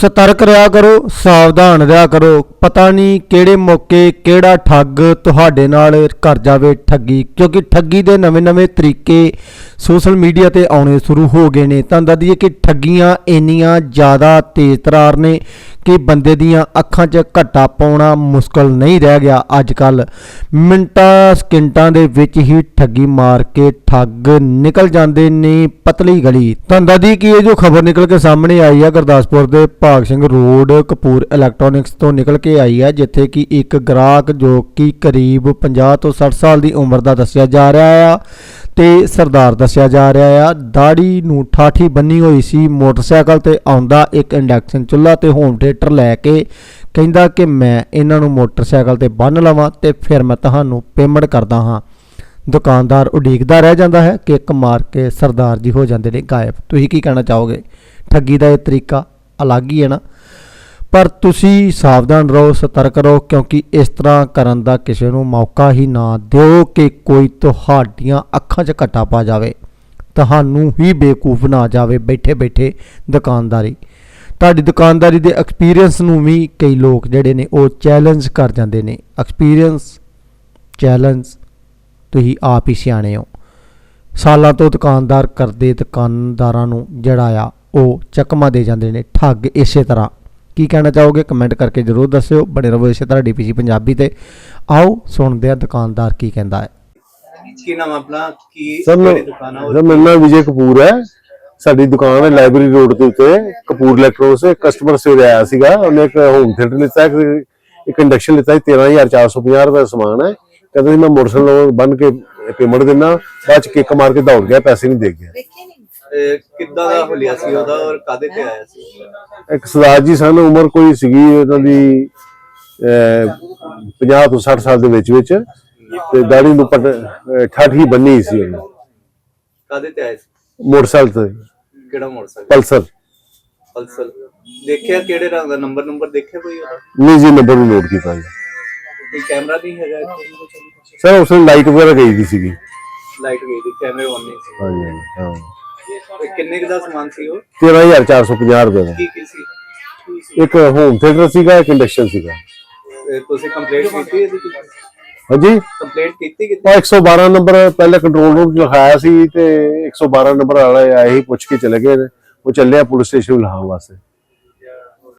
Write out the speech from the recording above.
ਸਤਰਕ ਰਿਹਾ ਕਰੋ, ਸਾਵਧਾਨ ਰਿਹਾ ਕਰੋ। ਪਤਾ ਨਹੀਂ ਕਿਹੜੇ ਮੌਕੇ ਕਿਹੜਾ ਠੱਗ ਤੁਹਾਡੇ ਨਾਲ ਕਰ ਜਾਵੇ ਠੱਗੀ, ਕਿਉਂਕਿ ਠੱਗੀ ਦੇ ਨਵੇਂ-ਨਵੇਂ ਤਰੀਕੇ ਸੋਸ਼ਲ ਮੀਡੀਆ ਤੇ ਆਉਣੇ ਸ਼ੁਰੂ ਹੋ ਗਏ ਨੇ। ਤਾਂ ਦੱਸਦੀਏ ਕਿ ਠੱਗੀਆਂ ਇੰਨੀਆਂ ਜ਼ਿਆਦਾ ਤੇਜ਼ ਤਰਾਰ ਨੇ ਕਿ ਬੰਦੇ ਦੀਆਂ ਅੱਖਾਂ 'ਚ ਘੱਟਾ ਪਾਉਣਾ ਮੁਸ਼ਕਲ ਨਹੀਂ ਰਹਿ ਗਿਆ। ਅੱਜ ਕੱਲ ਮਿੰਟਾਂ ਸਕਿੰਟਾਂ ਦੇ ਵਿੱਚ ਹੀ ਠੱਗੀ ਮਾਰ ਕੇ ਠੱਗ ਨਿਕਲ ਜਾਂਦੇ ਨੇ ਪਤਲੀ ਗਲੀ। ਤਾਂ ਦੱਸਦੀ ਕਿ ਇਹ ਜੋ ਖਬਰ ਨਿਕਲ ਕੇ ਸਾਹਮਣੇ ਆਈ ਆ, ਗੁਰਦਾਸਪੁਰ ਦੇ ਭਾਗ ਸਿੰਘ ਰੋਡ, ਕਪੂਰ ਇਲੈਕਟ੍ਰੋਨਿਕਸ ਤੋਂ ਨਿਕਲ ਕੇ ਆਈ ਹੈ ਜਿੱਥੇ ਕਿ ਇੱਕ ਗ੍ਰਾਹਕ ਜੋ ਕਿ ਕਰੀਬ 50 ਤੋਂ 60 ਸਾਲ ਦੀ ਉਮਰ ਦਾ ਦੱਸਿਆ ਜਾ ਰਿਹਾ ਆ। ਤੇ ਸਰਦਾਰ ਦੱਸਿਆ ਜਾ ਰਿਹਾ ਆ। ਦਾੜੀ ਨੂੰ ਠਾਠੀ ਬੰਨੀ ਹੋਈ ਸੀ। ਮੋਟਰਸਾਈਕਲ ਤੇ ਆਉਂਦਾ ਇੱਕ ਇੰਡਕਸ਼ਨ ਚੁੱਲ੍ਹਾ ਤੇ ਹੋਮ ਥੀਏਟਰ ਲੈ ਕੇ ਕਹਿੰਦਾ ਕਿ ਮੈਂ ਇਹਨਾਂ ਨੂੰ ਮੋਟਰਸਾਈਕਲ ਤੇ ਬੰਨ ਲਵਾਂ ਤੇ ਫਿਰ ਮੈਂ ਤੁਹਾਨੂੰ ਪੇਮੈਂਟ ਕਰਦਾ ਹਾਂ। ਦੁਕਾਨਦਾਰ ਉਡੀਕਦਾ ਰਹਿ ਜਾਂਦਾ ਹੈ ਕਿੱਕ ਮਾਰ ਕੇ ਸਰਦਾਰ ਜੀ ਹੋ ਜਾਂਦੇ ਨੇ ਗਾਇਬ। ਤੁਸੀਂ ਕੀ ਕਹਿਣਾ ਚਾਹੋਗੇ? ਠੱਗੀ ਦਾ ਇਹ ਤਰੀਕਾ ਅਲੱਗ ਹੀ ਹੈ ਨਾ। ਪਰ ਤੁਸੀਂ ਸਾਵਧਾਨ ਰਹੋ, ਸਤਰਕ ਰਹੋ, ਕਿਉਂਕਿ ਇਸ ਤਰ੍ਹਾਂ ਕਰਨ ਦਾ ਕਿਸੇ ਨੂੰ ਮੌਕਾ ਹੀ ਨਾ ਦਿਓ ਕਿ ਕੋਈ ਤੁਹਾਡੀਆਂ ਅੱਖਾਂ 'ਚ ਘੱਟਾ ਪਾ ਜਾਵੇ। ਤੁਹਾਨੂੰ ਹੀ ਬੇਕੂਫ ਨਾ ਜਾਵੇ ਬੈਠੇ ਬੈਠੇ ਦੁਕਾਨਦਾਰੀ। ਤੁਹਾਡੀ ਦੁਕਾਨਦਾਰੀ ਦੇ ਐਕਸਪੀਰੀਅੰਸ ਨੂੰ ਵੀ ਕਈ ਲੋਕ ਜਿਹੜੇ ਨੇ ਉਹ ਚੈਲੰਜ ਕਰ ਜਾਂਦੇ ਨੇ। ਐਕਸਪੀਰੀਅੰਸ ਚੈਲੰਜ ਤੁਸੀਂ ਆਪ ਹੀ ਸਿਆਣੇ ਹੋ। ਸਾਲਾਂ ਤੋਂ ਦੁਕਾਨਦਾਰ ਕਰਦੇ ਦੁਕਾਨਦਾਰਾਂ ਨੂੰ ਜਿਹੜਾ ਆ ਉਹ ਚੱਕਮਾ ਦੇ ਜਾਂਦੇ ਨੇ, ਠੱਗ ਇਸੇ ਤਰ੍ਹਾਂ। ਕੀ ਕਹਿਣਾ ਚਾਹੋਗੇ? ਕਮੈਂਟ ਕਰਕੇ ਜਰੂਰ ਦੱਸਿਓ। ਬਣੇ ਰਹੋ ਇਸੇ ਤਰ੍ਹਾਂ ਡੀਪੀਸੀ ਪੰਜਾਬੀ ਤੇ। ਆਓ ਸੁਣਦੇ ਆ ਦੁਕਾਨਦਾਰ ਕੀ ਕਹਿੰਦਾ ਹੈ। ਕੀ ਨਾਮ ਆਪਣਾ? ਕੀ ਸਰ ਦੁਕਾਨ ਆ? ਸਰ ਮੇਰਾ ਨਾਮ ਵਿਜੇ ਕਪੂਰ ਹੈ। ਸਾਡੀ ਦੁਕਾਨ ਹੈ ਲਾਇਬ੍ਰੇਰੀ ਰੋਡ ਦੇ ਉੱਤੇ। ਕਪੂਰ ਇਲੈਕਟ੍ਰੋਨਿਕਸ ਇੱਕ ਕਸਟਮਰ ਸਵੇਰੇ ਆਇਆ ਸੀਗਾ। ਉਹਨੇ ਇੱਕ ਹੋਮ ਥੀਏਟਰ ਲਿੱਤਾ ਇੱਕ ਇੱਕ ਇੰਡਕਸ਼ਨ ਲਿੱਤਾ ਸੀ 13450 ਰੁਪਏ ਦਾ ਸਮਾਨ ਹੈ। ਕਹਿੰਦਾ ਸੀ ਮੈਂ ਮੋਟਰਸਾਈਕਲ ਬੰਨ ਕੇ ਪੇਮੈਂਟ ਦਿੰਦਾ। ਬਾਅਦ ਚ ਕਿੱਕ ਮਾਰ ਕੇ ਦੌੜ ਗਿਆ ਪੈਸੇ ਨਹੀਂ ਦੇ ਗਿਆ। ਕਿੱਦਾਂ ਦਾ ਹੁਲੀਆ ਸੀ ਉਹਦਾ ਔਰ ਕਾਦੇ ਤੇ ਆਇਆ ਸੀ? ਇੱਕ ਸਰਦਾਰ ਜੀ ਸਨ ਉਮਰ ਕੋਈ ਸੀਗੀ ਉਹਨਾਂ ਦੀ ਅਹ, 50 ਤੋਂ 60 ਸਾਲ ਦੇ ਵਿੱਚ ਵਿੱਚ ਤੇ ਦਾੜੀ ਨੂੰ ਪਟ ਠੱਠ ਹੀ ਬੰਨੀ ਸੀ ਉਹਨੇ। ਕਾਦੇ ਤੇ ਆਇਆ ਸੀ? ਮੋਟਰਸਾਈਕਲ ਤੇ। ਕਿਹੜਾ ਮੋਟਰਸਾਈਕਲ? ਪਲਸਰ। ਪਲਸਰ। ਦੇਖਿਆ ਕਿਹੜੇ ਰੰਗ ਦਾ? ਨੰਬਰ ਨੰਬਰ ਦੇਖਿਆ ਕੋਈ ਉਹਦਾ? ਨਹੀਂ ਜੀ ਨੰਬਰ ਨੋਟ ਕੀਤਾ ਜੀ। ਕੋਈ ਕੈਮਰਾ ਨਹੀਂ ਹੈਗਾ ਸਰ ਉਸ ਨੂੰ ਲਾਈਟ ਵਗੈਰਾ ਗਈ ਦੀ ਸੀਗੀ। ਲਾਈਟ ਗਈ ਦੀ ਕੈਮਰੇ ਆਨ ਨਹੀਂ ਸੀ। ਹਾਂਜੀ ਹਾਂਜੀ, ਹਾਂ। ਇਹ ਕਿੰਨੇ ਕੁ ਦਾ ਸਮਾਨ ਸੀ ਉਹ? 13450 ਰੁਪਏ ਦਾ। ਕੀ ਕੀ ਸੀ? ਇੱਕ ਹੋਮ ਥੀਏਟਰ ਸੀਗਾ ਇੱਕ ਇੰਡਕਸ਼ਨ ਸੀਗਾ। ਇਹ ਤੁਸੀਂ ਕੰਪਲੇਂਟ ਕੀਤੀ ਇਹਦੀ? ਹਾਂਜੀ? ਕੰਪਲੇਂਟ ਕੀਤੀ ਕਿ ਉਹ 112 ਨੰਬਰ ਪਹਿਲੇ ਕੰਟਰੋਲ ਰੂਮ 'ਚ ਲਿਖਾਇਆ ਸੀ ਤੇ 112 ਨੰਬਰ ਵਾਲੇ ਆਏ ਹੀ ਪੁੱਛ ਕੇ ਚਲੇ ਗਏ ਨੇ। ਉਹ ਚੱਲਿਆ ਪੁਲਿਸ ਸਟੇਸ਼ਨ ਲਾਹਣ ਵਾਸਤੇ।